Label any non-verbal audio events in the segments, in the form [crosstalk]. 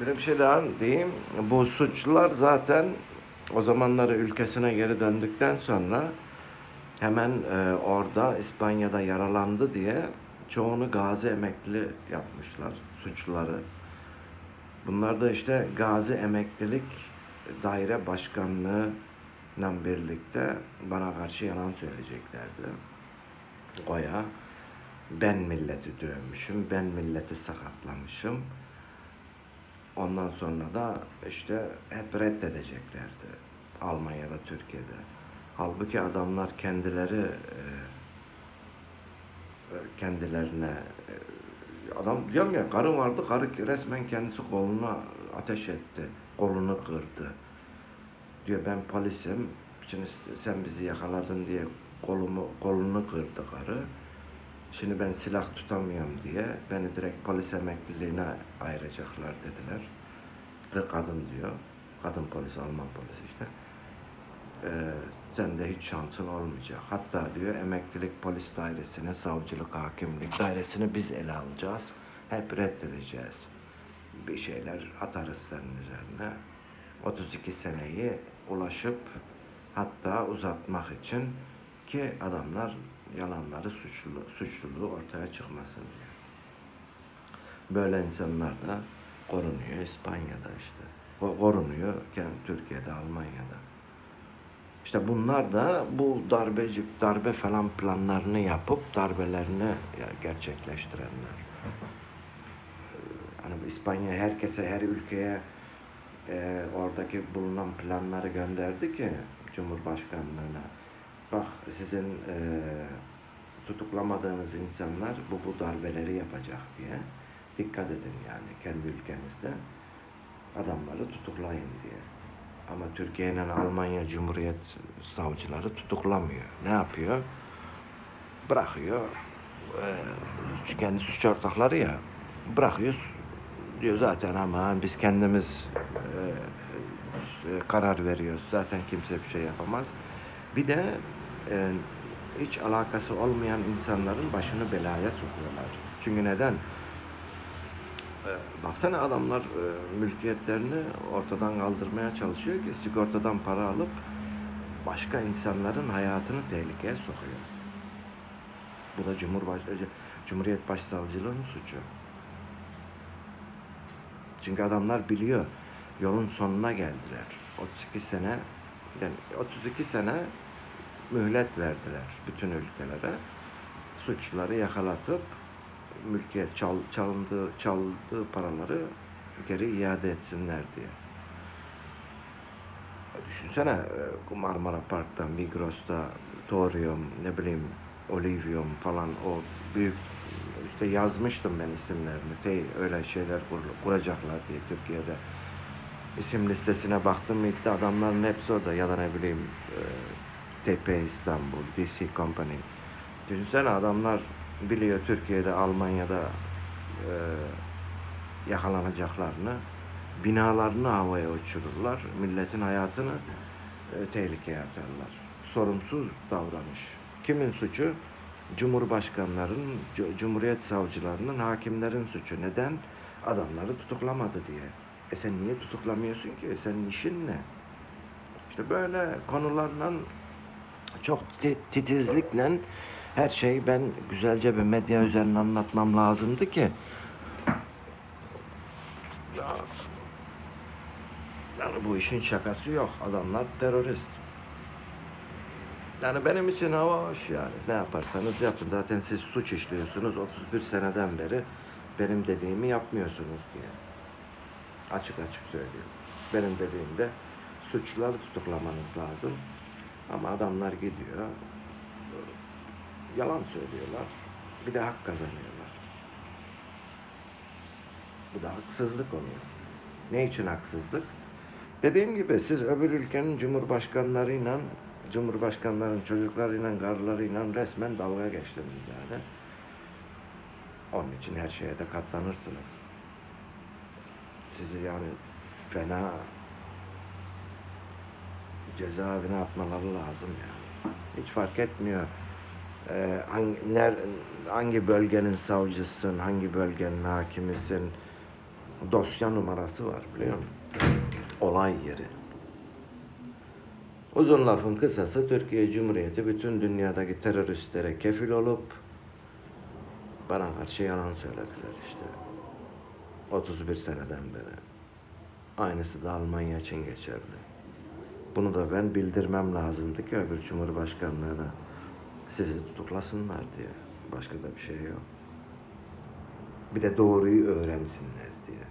Bir şey daha diyeyim. Bu suçlular zaten o zamanları ülkesine geri döndükten sonra hemen e, orada İspanya'da yaralandı diye çoğunu gazi emekli yapmışlar suçluları. Bunlar da işte gazi emeklilik daire başkanlığı ile birlikte bana karşı yalan söyleyeceklerdi. Oya ben milleti dövmüşüm, ben milleti sakatlamışım. Ondan sonra da işte hep reddedeceklerdi Almanya'da, Türkiye'de. Halbuki adamlar kendileri e, e, kendilerine e, adam diyorum ya karı vardı karı resmen kendisi koluna ateş etti kolunu kırdı diyor ben polisim şimdi sen bizi yakaladın diye kolumu kolunu kırdı karı şimdi ben silah tutamıyorum diye beni direkt polis emekliliğine ayıracaklar dediler Ve kadın diyor kadın polis Alman polisi işte ee, sende hiç şansın olmayacak. Hatta diyor emeklilik polis dairesini, savcılık, hakimlik dairesini biz ele alacağız. Hep reddedeceğiz. Bir şeyler atarız senin üzerine. 32 seneyi ulaşıp hatta uzatmak için ki adamlar yalanları suçlu, suçluluğu ortaya çıkmasın diye. Böyle insanlar da korunuyor İspanya'da işte. Ko- Korunuyor kendi Türkiye'de, Almanya'da. İşte bunlar da bu darbecik, darbe falan planlarını yapıp darbelerini gerçekleştirenler. Hani İspanya herkese, her ülkeye e, oradaki bulunan planları gönderdi ki Cumhurbaşkanlığına. Bak sizin e, tutuklamadığınız insanlar bu bu darbeleri yapacak diye. Dikkat edin yani kendi ülkenizde adamları tutuklayın diye. Ama Türkiye ile Almanya Cumhuriyet savcıları tutuklamıyor. Ne yapıyor? Bırakıyor. Ee, kendi suç ortakları ya. Bırakıyor. Diyor zaten ama biz kendimiz e, e, karar veriyoruz. Zaten kimse bir şey yapamaz. Bir de e, hiç alakası olmayan insanların başını belaya sokuyorlar. Çünkü neden? Ee, Baksana adamlar e, mülkiyetlerini ortadan kaldırmaya çalışıyor ki sigortadan para alıp başka insanların hayatını tehlikeye sokuyor. Bu da Cumhurbaş e, Cumhuriyet Başsavcılığının suçu. Çünkü adamlar biliyor yolun sonuna geldiler. 32 sene yani 32 sene mühlet verdiler bütün ülkelere. Suçluları yakalatıp mülkiyet çal, çalındığı, çaldığı paraları geri iade etsinler diye. Düşünsene e, Marmara Park'ta, Migros'ta Torium, ne bileyim Olivium falan o büyük işte yazmıştım ben isimlerini. Tey, öyle şeyler kur- kuracaklar diye Türkiye'de. İsim listesine baktım mı adamların hepsi orada ya da ne bileyim e, TP İstanbul, DC Company. Düşünsene adamlar biliyor Türkiye'de, Almanya'da e, yakalanacaklarını, binalarını havaya uçururlar, milletin hayatını e, tehlikeye atarlar. Sorumsuz davranış. Kimin suçu? Cumhurbaşkanların, cu- cumhuriyet savcılarının, hakimlerin suçu. Neden? Adamları tutuklamadı diye. E sen niye tutuklamıyorsun ki? Senin işin ne? İşte böyle konularla çok ti- titizlikle her şeyi ben güzelce bir medya üzerine anlatmam lazımdı ki ya, yani bu işin şakası yok. Adamlar terörist. Yani benim için hava hoş yani. Ne yaparsanız yapın. Zaten siz suç işliyorsunuz 31 seneden beri benim dediğimi yapmıyorsunuz diye. Açık açık söylüyorum. Benim dediğimde suçluları tutuklamanız lazım. Ama adamlar gidiyor, yalan söylüyorlar. Bir de hak kazanıyorlar. Bu da haksızlık oluyor. Ne için haksızlık? Dediğim gibi siz öbür ülkenin cumhurbaşkanlarıyla, cumhurbaşkanların çocuklarıyla, karılarıyla resmen dalga geçtiniz yani. Onun için her şeye de katlanırsınız. Sizi yani fena cezaevine atmaları lazım yani. Hiç fark etmiyor. Ee, hangi, ner, hangi bölgenin savcısın, hangi bölgenin hakimisin. dosya numarası var biliyor musun? Olay yeri. Uzun lafın kısası Türkiye Cumhuriyeti bütün dünyadaki teröristlere kefil olup bana karşı yalan söylediler işte. 31 seneden beri. Aynısı da Almanya için geçerli. Bunu da ben bildirmem lazımdı ki öbür Cumhurbaşkanlığına sizi tutuklasınlar diye. Başka da bir şey yok. Bir de doğruyu öğrensinler diye.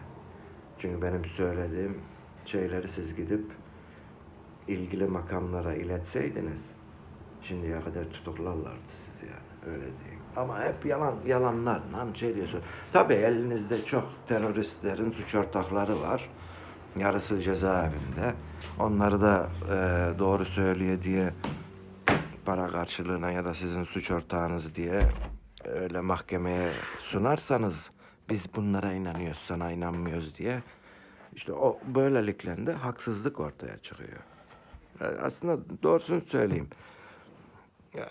Çünkü benim söylediğim şeyleri siz gidip ilgili makamlara iletseydiniz şimdiye kadar tutuklarlardı sizi yani öyle diyeyim. Ama hep yalan yalanlar lan şey diyorsun. Tabii elinizde çok teröristlerin suç ortakları var. Yarısı cezaevinde. Onları da e, doğru söylüyor diye para karşılığına ya da sizin suç ortağınız diye öyle mahkemeye sunarsanız biz bunlara inanıyoruz sana inanmıyoruz diye işte o böylelikle de haksızlık ortaya çıkıyor. E, Aslında doğrusunu söyleyeyim. Ya,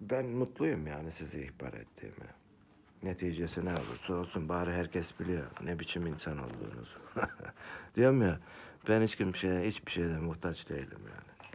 Ben mutluyum yani sizi ihbar ettiğime. Neticesi ne olursa olsun bari herkes biliyor ne biçim insan olduğunuzu. [laughs] Diyorum ya ben hiç kimseye hiçbir şeyden muhtaç değilim yani.